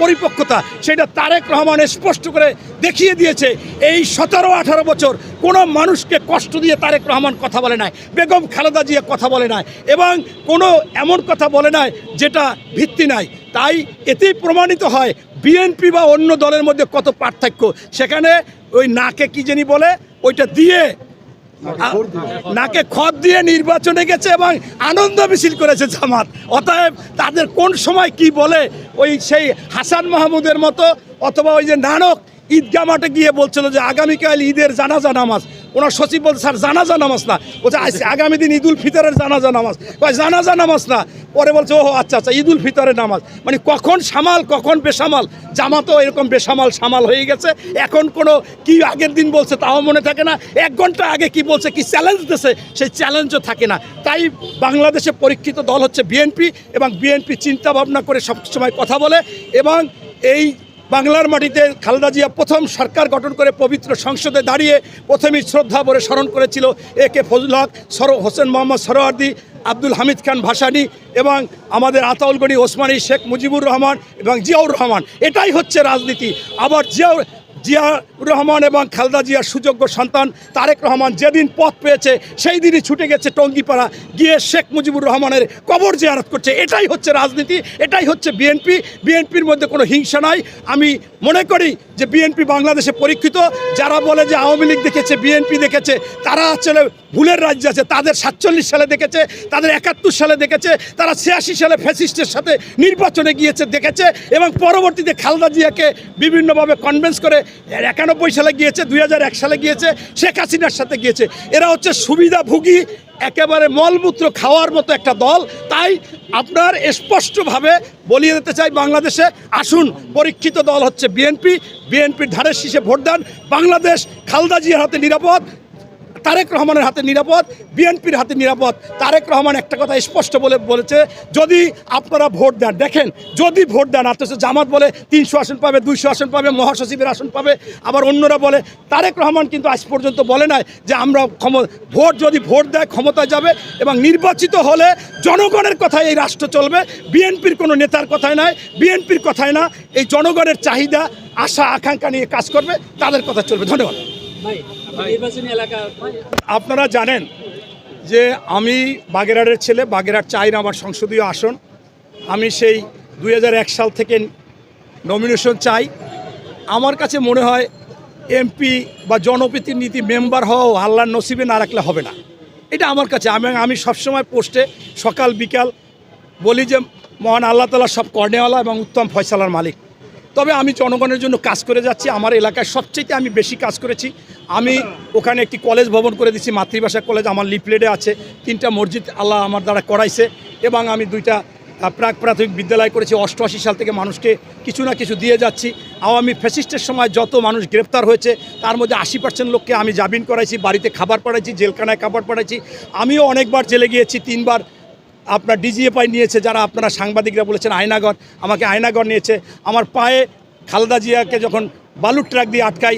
পরিপক্কতা সেটা তারেক রহমান স্পষ্ট করে দেখিয়ে দিয়েছে। এই সতেরো আঠারো বছর কোনো মানুষকে কষ্ট দিয়ে তারেক রহমান কথা বলে নাই, বেগম খালেদা জিয়া কথা বলে নাই, এবং কোনো এমন কথা বলে নাই যেটা ভিত্তি নাই। তাই এতেই প্রমাণিত হয় বিএনপি বা অন্য দলের মধ্যে কত পার্থক্য। সেখানে ওই নাকে কি জানি বলে, ওইটা দিয়ে নাকে খদ দিয়ে নির্বাচনে গেছে এবং আনন্দ মিছিল করেছে জামাত। অতএব তাদের কোন সময় কি বলে, ওই সেই হাসান মাহমুদের মতো, অথবা ওই যে নানক ঈদগা মাঠে গিয়ে বলছিল যে আগামীকাল ঈদের জানাজা নামাজ। ওনার সচিব বলছে, স্যার, জানাজা নামাজ না। বলছে আগামী দিন ঈদুল ফিতরের জানাজা নামাজ। কয়, জানাজা নামাজ না। পরে বলছে ও আচ্ছা আচ্ছা ঈদুল ফিতরের নামাজ। মানে কখন সামাল, কখন বেসামাল? জামাতও এরকম বেসামাল, সামাল হয়ে গেছে। এখন কোনো কি আগের দিন বলছে তাও মনে থাকে না। এক ঘণ্টা আগে কি বলছে, কি চ্যালেঞ্জ দিছে, সেই চ্যালেঞ্জও থাকে না। তাই বাংলাদেশে পরীক্ষিত দল হচ্ছে বিএনপি এবং বিএনপি চিন্তা ভাবনা করে সবসময় কথা বলে এবং এই বাংলার মাটিতে খালেদা জিয়া প্রথম সরকার গঠন করে পবিত্র সংসদে দাঁড়িয়ে প্রথমেই শ্রদ্ধা ভরে স্মরণ করেছিল এ কে ফজল হক, সর হোসেন মোহাম্মদ সরোয়ার্দি আব্দুল হামিদ খান ভাসানি এবং আমাদের আতাউল গনি ওসমানী, শেখ মুজিবুর রহমান এবং জিয়াউর রহমান। এটাই হচ্ছে রাজনীতি। আবার জিয়াউর জিয়াউর রহমান এবং খালদা জিয়ার সুযোগ্য সন্তান তারেক রহমান যেদিন পথ পেয়েছে সেই দিনই ছুটে গেছে টঙ্গিপাড়া। গিয়ে শেখ মুজিবুর রহমানের কবর জিয়ারত করছে। এটাই হচ্ছে রাজনীতি, এটাই হচ্ছে বিএনপি। বিএনপির মধ্যে কোনো হিংসা নাই। আমি মনে করি যে বিএনপি বাংলাদেশে পরীক্ষিত, যারা বলে যে আওয়ামী লীগ দেখেছে, বিএনপি দেখেছে, তারা আসলে ভুলের রাজ্য আছে। তাদের সাতচল্লিশ সালে দেখেছে, তাদের একাত্তর সালে দেখেছে, তারা ছিয়াশি সালে ফ্যাসিস্টের সাথে নির্বাচনে গিয়েছে, দেখেছে এবং পরবর্তীতে খালেদা জিয়াকে বিভিন্নভাবে কনভেন্স করে, একানব্বই সালে গিয়েছে, দুই হাজার এক সালে গিয়েছে, শেখ হাসিনার সাথে গিয়েছে। এরা হচ্ছে সুবিধাভোগী একেবারে মলমূত্র খাওয়ার মতো একটা দল। তাই আপনার স্পষ্টভাবে বলিয়ে দিতে চাই বাংলাদেশে, আসুন, পরীক্ষিত দল হচ্ছে বিএনপি। বিএনপির ধারের শীষে ভোট দেন বাংলাদেশ খালদা জিয়ার হাতে নিরাপদ। তারেক রহমানের হাতে নিরাপদ, বিএনপির হাতে নিরাপদ। তারেক রহমান একটা কথা স্পষ্ট বলে বলেছে, যদি আপনারা ভোট দেন, দেখেন, যদি ভোট দেন অথচ জামাত বলে তিনশো আসন পাবে, দুইশো আসন পাবে, মহাসচিবের আসন পাবে, আবার অন্যরা বলে, তারেক রহমান কিন্তু আজ পর্যন্ত বলে নাই যে আমরা ক্ষম ভোট যদি ভোট দেয়, ক্ষমতায় যাবে এবং নির্বাচিত হলে জনগণের কথায় এই রাষ্ট্র চলবে, বিএনপির কোনো নেতার কথায় নয় বিএনপির কথায় না, এই জনগণের চাহিদা, আশা, আকাঙ্ক্ষা নিয়ে কাজ করবে, তাদের কথা চলবে। ধন্যবাদ। আপনার নির্বাচনী এলাকা আপনারা জানেন যে আমি বাগেরহাটের ছেলে বাগেরহাট চাই না আমার সংসদীয় আসন। আমি সেই দুই হাজার এক সাল থেকে নমিনেশন চাই। আমার কাছে মনে হয় এমপি বা জনপ্রতিনিধি মেম্বার হওয়াও আল্লাহর নসিবে না রাখলে হবে না। এটা আমার কাছে। আমি আমি সবসময় পোস্টে সকাল বিকাল বলি যে মহান আল্লাহ তালা সব কর্নেওয়ালা এবং উত্তম ফয়সালার মালিক। তবে আমি জনগণের জন্য কাজ করে যাচ্ছি। আমার এলাকায় সবচেয়ে আমি বেশি কাজ করেছি। আমি ওখানে একটি কলেজ ভবন করে দিচ্ছি মাতৃভাষা কলেজ। আমার লিফলেটে আছে তিনটা মসজিদ আল্লাহ আমার দ্বারা করাইছে এবং আমি দুইটা প্রাক প্রাথমিক বিদ্যালয় করেছি। অষ্টআশি সাল থেকে মানুষকে কিছু না কিছু দিয়ে যাচ্ছি। আওয়ামী ফ্যাসিস্টের সময় যত মানুষ গ্রেপ্তার হয়েছে, তার মধ্যে আশি পার্সেন্ট লোককে আমি জামিন করাইছি, বাড়িতে খাবার পাঠাইছি, জেলখানায় খাবার পাঠাইছি। আমিও অনেকবার জেলে গিয়েছি, তিনবার আপনার ডিজিএফআই নিয়েছে, যারা আপনারা সাংবাদিকরা বলেছেন আয়নাগর, আমাকে আয়নাগর নিয়েছে। আমার পায়ে খালেদা জিয়াকে যখন বালুর ট্রাক দিয়ে আটকাই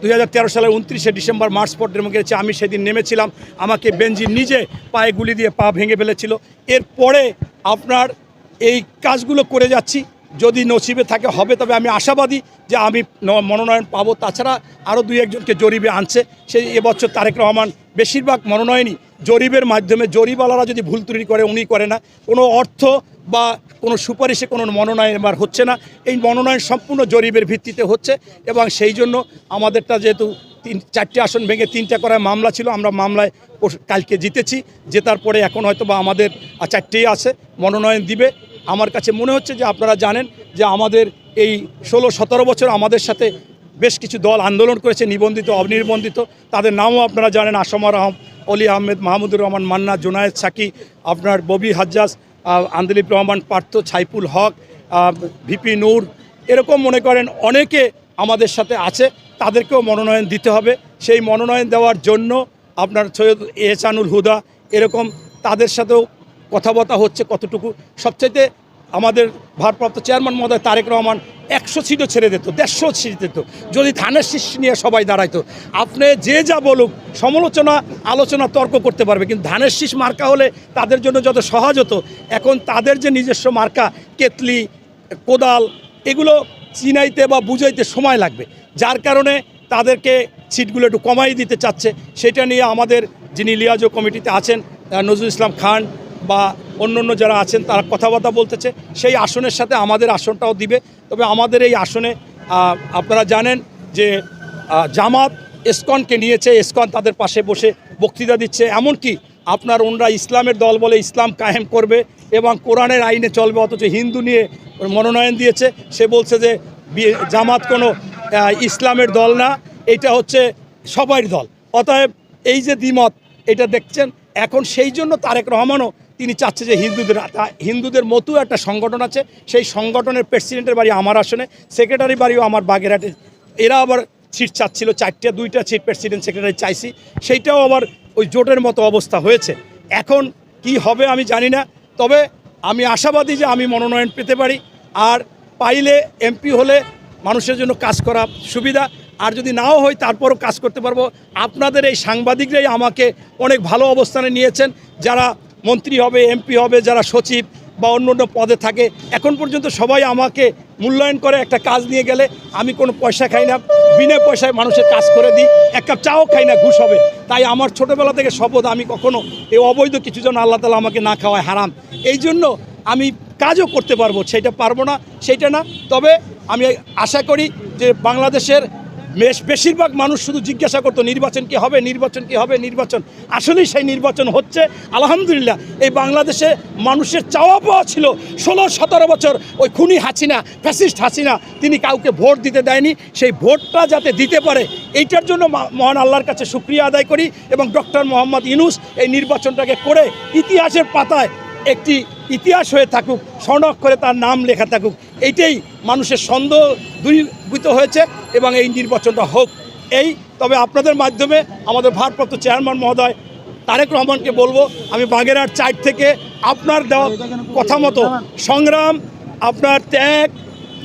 দু হাজার তেরো সালের উনত্রিশে ডিসেম্বর মার্চ মুখে গেছে আমি সেদিন নেমেছিলাম। আমাকে বেঞ্জি নিজে পায়ে গুলি দিয়ে পা ভেঙে ফেলেছিল। এরপরে আপনার এই কাজগুলো করে যাচ্ছি। যদি নসিবে থাকে, হবে, তবে আমি আশাবাদী যে আমি মনোনয়ন পাবো। তাছাড়া আরও দুই একজনকে জরিবে আনছে। সেই এবছর তারেক রহমান বেশিরভাগ মনোনয়নই জরিবের মাধ্যমে জরিবালারা যদি ভুল ত্রুটি করে, উনি করে না। কোনো অর্থ বা কোনো সুপারিশে কোনো মনোনয়ন এবার হচ্ছে না। এই মনোনয়ন সম্পূর্ণ জরিবের ভিত্তিতে হচ্ছে এবং সেই জন্য আমাদেরটা যেহেতু তিন, চারটে আসন ভেঙে তিনটা করায় মামলা ছিল, আমরা মামলায় কালকে জিতেছি। জেতার পরে এখন হয়তো বা আমাদের চারটেই আছে, মনোনয়ন দিবে। আমার কাছে মনে হচ্ছে যে আপনারা জানেন যে আমাদের এই ষোলো, সতেরো বছর আমাদের সাথে বেশ কিছু দল আন্দোলন করেছে নিবন্ধিত অনির্বন্ধিত তাদের নামও আপনারা জানেন আসমর আহম অলি আহমেদ মাহমুদুর রহমান মান্না জোনায়েদ সাকি আপনার ববি হাজ্জাজ আহ, আন্দলিপ রহমান পার্থ ছাইপুল হক ভিপি নূর এরকম মনে করেন অনেকে আমাদের সাথে আছে তাদেরকেও মনোনয়ন দিতে হবে। সেই মনোনয়ন দেওয়ার জন্য আপনার সৈয়দ এহসানুল হুদা এরকম তাদের সাথেও কথাবার্তা হচ্ছে কতটুকু। সবচাইতে আমাদের ভারপ্রাপ্ত চেয়ারম্যান মহোদয় তারেক রহমান একশো সিটও ছেড়ে দিত, দেড়শো সিট দিত। যদি ধানের শীষ নিয়ে সবাই দাঁড়াইতো, আপনি যে যা বলুক, সমালোচনা, আলোচনা, তর্ক করতে পারবে, কিন্তু ধানের শীষ মার্কা হলে তাদের জন্য যত সহজ হতো, এখন তাদের যে নিজস্ব মার্কা কেতলি কোদাল, এগুলো চিনাইতে বা বুঝাইতে সময় লাগবে। যার কারণে তাদেরকে সিটগুলো একটু কমাই দিতে চাচ্ছে। সেটা নিয়ে আমাদের যিনি লিয়াজো কমিটিতে আছেন নজরুল ইসলাম খান বা অন্য অন্য যারা আছেন, তারা কথাবার্তা বলতেছে। সেই আসনের সাথে আমাদের আসনটাও দিবে। তবে আমাদের এই আসনে আপনারা জানেন যে জামাত এসকনকে নিয়েছে। এসকন তাদের পাশে বসে বক্তৃতা দিচ্ছে। এমনকি আপনার ওনরা ইসলামের দল বলে ইসলাম কায়েম করবে এবং কোরআনের আইনে চলবে, অথচ হিন্দু নিয়ে মনোনয়ন দিয়েছে। সে বলছে যে জামাত কোনো ইসলামের দল না। এটা হচ্ছে সবাই দল। অতএব এই যে দ্বিমত, এটা দেখছেন এখন সেই জন্য তারেক রহমানও তিনি চাচ্ছে যে হিন্দুদের হিন্দুদের মতো একটা সংগঠন আছে। সেই সংগঠনের প্রেসিডেন্টের বাড়ি আমার আসনে, সেক্রেটারি বাড়িও আমার বাগেরহাটে। এরা আবার সিট চাচ্ছিল, চারটে, দুইটা সিট প্রেসিডেন্ট, সেক্রেটারি চাইছি। সেইটাও আবার ওই জোটের মতো অবস্থা হয়েছে। এখন কি হবে আমি জানি না, তবে আমি আশাবাদী যে আমি মনোনয়ন পেতে পারি। আর পাইলে এমপি হলে মানুষের জন্য কাজ করা সুবিধা। আর যদি নাও হয় তারপরও কাজ করতে পারব। আপনাদের এই সাংবাদিকরাই আমাকে অনেক ভালো অবস্থানে নিয়েছেন। যারা মন্ত্রী হবে, এমপি হবে, যারা সচিব বা অন্য অন্য পদে থাকে, এখন পর্যন্ত সবাই আমাকে মূল্যায়ন করে একটা কাজ নিয়ে গেলে আমি কোনো পয়সা খাই না। বিনা পয়সায় মানুষের কাজ করে দিই। এক কাপ চাও খাই না, ঘুষ হবে। তাই আমার ছোটোবেলা থেকে শপথ, আমি কখনো এই অবৈধ কিছু জন আল্লাহ তালা আমাকে না খাওয়ায়, হারাম। এই জন্য আমি কাজও করতে পারব, সেটা পারব না সেইটা না। তবে আমি আশা করি যে বাংলাদেশের বেশ, বেশিরভাগ মানুষ শুধু জিজ্ঞাসা করতো, নির্বাচন কি হবে, নির্বাচন কি হবে, নির্বাচন। আসলেই সেই নির্বাচন হচ্ছে, আলহামদুলিল্লাহ, এই বাংলাদেশে মানুষের চাওয়া পাওয়া ছিল ষোলো, সতেরো বছর। ওই খুনি হাসিনা, ফ্যাসিস্ট হাসিনা, তিনি কাউকে ভোট দিতে দেয়নি। সেই ভোটটা যাতে দিতে পারে, এইটার জন্য মহান আল্লাহর কাছে শুক্রিয়া আদায় করি এবং ডক্টর মোহাম্মদ ইনুস এই নির্বাচনটাকে করে ইতিহাসের পাতায় একটি ইতিহাস হয়ে থাকুক, স্বর্ণাক্ষরে তার নাম লেখা থাকুক, এইটাই মানুষের সন্দেহ দূরীভূত হয়েছে এবং এই নির্বাচনটা হোক। এই, তবে আপনাদের মাধ্যমে আমাদের ভারপ্রাপ্ত চেয়ারম্যান মহোদয় তারেক রহমানকে বলব, আমি বাগেরহাট চাইট থেকে আপনার দেওয়া কথা মতো সংগ্রাম, আপনার ত্যাগ,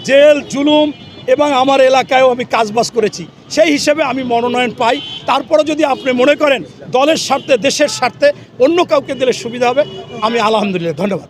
জেল, জুলুম এবং আমার এলাকায়ও আমি কাজবাজ করেছি। সেই হিসেবে আমি মনোনয়ন পাই। তারপরে যদি আপনি মনে করেন দলের স্বার্থে, দেশের স্বার্থে অন্য কাউকে দিলে সুবিধা হবে, আমি আলহামদুলিল্লাহ, ধন্যবাদ।